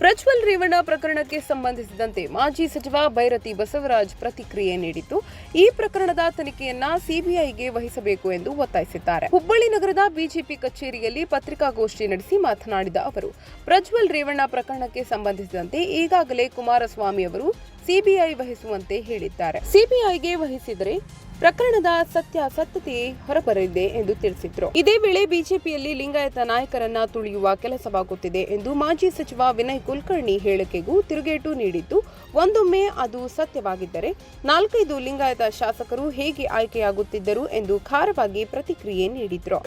ಪ್ರಜ್ವಲ್ ರೇವಣ್ಣ ಪ್ರಕರಣಕ್ಕೆ ಸಂಬಂಧಿಸಿದಂತೆ ಮಾಜಿ ಸಚಿವ ಭೈರತಿ ಬಸವರಾಜ್ ಪ್ರತಿಕ್ರಿಯೆ ನೀಡಿದ್ದು, ಈ ಪ್ರಕರಣದ ತನಿಖೆಯನ್ನ ಸಿಬಿಐಗೆ ವಹಿಸಬೇಕು ಎಂದು ಒತ್ತಾಯಿಸಿದ್ದಾರೆ. ಹುಬ್ಬಳ್ಳಿ ನಗರದ ಬಿಜೆಪಿ ಕಚೇರಿಯಲ್ಲಿ ಪತ್ರಿಕಾಗೋಷ್ಠಿ ನಡೆಸಿ ಮಾತನಾಡಿದ ಅವರು, ಪ್ರಜ್ವಲ್ ರೇವಣ್ಣ ಪ್ರಕರಣಕ್ಕೆ ಸಂಬಂಧಿಸಿದಂತೆ ಈಗಾಗಲೇ ಕುಮಾರಸ್ವಾಮಿ ಅವರು ಸಿಬಿಐ ವಹಿಸುವಂತೆ ಹೇಳಿದ್ದಾರೆ. ಸಿಬಿಐಗೆ ವಹಿಸಿದರೆ ಪ್ರಕರಣದ ಸತ್ಯಾಸತ್ಯತೆ ಹೊರಬರಲಿದೆ ಎಂದು ತಿಳಿಸಿದ್ರು. ಇದೇ ವೇಳೆ ಬಿಜೆಪಿಯಲ್ಲಿ ಲಿಂಗಾಯತ ನಾಯಕರನ್ನ ತುಳಿಯುವ ಕೆಲಸವಾಗುತ್ತಿದೆ ಎಂದು ಮಾಜಿ ಸಚಿವ ವಿನಯ್ ಕುಲಕರ್ಣಿ ಹೇಳಿಕೆಗೂ ತಿರುಗೇಟು ನೀಡಿದ್ದು, ಒಂದೊಮ್ಮೆ ಅದು ಸತ್ಯವಾಗಿದ್ದರೆ ನಾಲ್ಕೈದು ಲಿಂಗಾಯತ ಶಾಸಕರು ಹೇಗೆ ಆಯ್ಕೆಯಾಗುತ್ತಿದ್ದರು ಎಂದು ಖಾರವಾಗಿ ಪ್ರತಿಕ್ರಿಯೆ ನೀಡಿದ್ರು.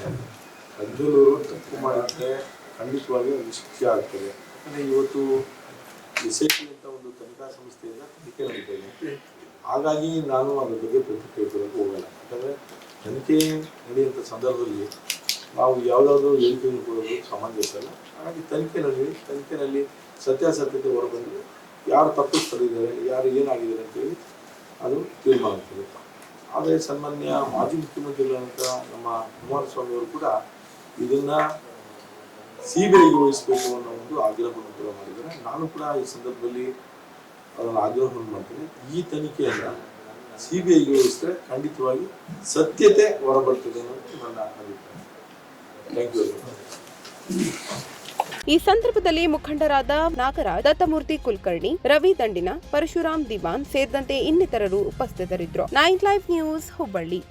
ಇವತ್ತು ತನಿಖಾ ಸಂಸ್ಥೆಯಿಂದ ತನಿಖೆ ನಡೀತಾ ಹಾಗಾಗಿ ನಾನು ಅದ್ರ ಬಗ್ಗೆ ಪ್ರತಿಕ್ರಿಯೆ ಕೊಡೋಕೆ ಹೋಗಲ್ಲ. ಯಾಕಂದರೆ ತನಿಖೆ ನಡೆಯುವಂಥ ಸಂದರ್ಭದಲ್ಲಿ ನಾವು ಯಾವುದಾದ್ರು ಹೇಳಿಕೆಯನ್ನು ಕೊಡೋದು ಸಮಂಜಸ ಅಲ್ಲ. ಹಾಗಾಗಿ ತನಿಖೆ ನಡೆಯಲಿ ತನಿಖೆಯಲ್ಲಿ ಸತ್ಯಾಸತ್ಯತೆ ಹೊರಬಂದರೆ ಯಾರು ತಪ್ಪಿಸ್ತಿದ್ದಾರೆ ಯಾರು ಏನಾಗಿದ್ದಾರೆ ಅಂತೇಳಿ ಅದು ತೀರ್ಮಾನ ಆಗ್ತದೆ. ಆದರೆ ಸನ್ಮಾನ್ಯ ಮಾಜಿ ಮುಖ್ಯಮಂತ್ರಿಗಳಂತ ನಮ್ಮ ಕುಮಾರಸ್ವಾಮಿ ಅವರು ಕೂಡ ಇದನ್ನ ಸಿಬಿಐಗೆ ವಹಿಸಬೇಕು ಅನ್ನೋ ಒಂದು ಆಗ್ರಹವನ್ನು ಕೂಡ ಮಾಡಿದ್ದಾರೆ. ನಾನು ಕೂಡ ಈ ಸಂದರ್ಭದಲ್ಲಿ ಅದನ್ನು ಆಗ್ರಹವನ್ನು ಮಾಡ್ತೀನಿ. ಈ ತನಿಖೆಯನ್ನ ಸಿಬಿಐಗೆ ವಹಿಸಿದ್ರೆ ಖಂಡಿತವಾಗಿ ಸತ್ಯತೆ ಹೊರಬರ್ತದೆ ಅನ್ನೋದು ನನ್ನ ಅಭಿಪ್ರಾಯ. ಥ್ಯಾಂಕ್ ಯು ಈ ಸಂದರ್ಭದಲ್ಲಿ ಮುಖಂಡರಾದ ನಾಗರಾಜ್, ದತ್ತಮೂರ್ತಿ ಕುಲಕರ್ಣಿ, ರವಿ ದಂಡಿನ, ಪರಶುರಾಮ್ ದಿವಾನ್ ಸೇರಿದಂತೆ ಇನ್ನಿತರರು ಉಪಸ್ಥಿತರಿದ್ದರು. Nine live news Hubballi.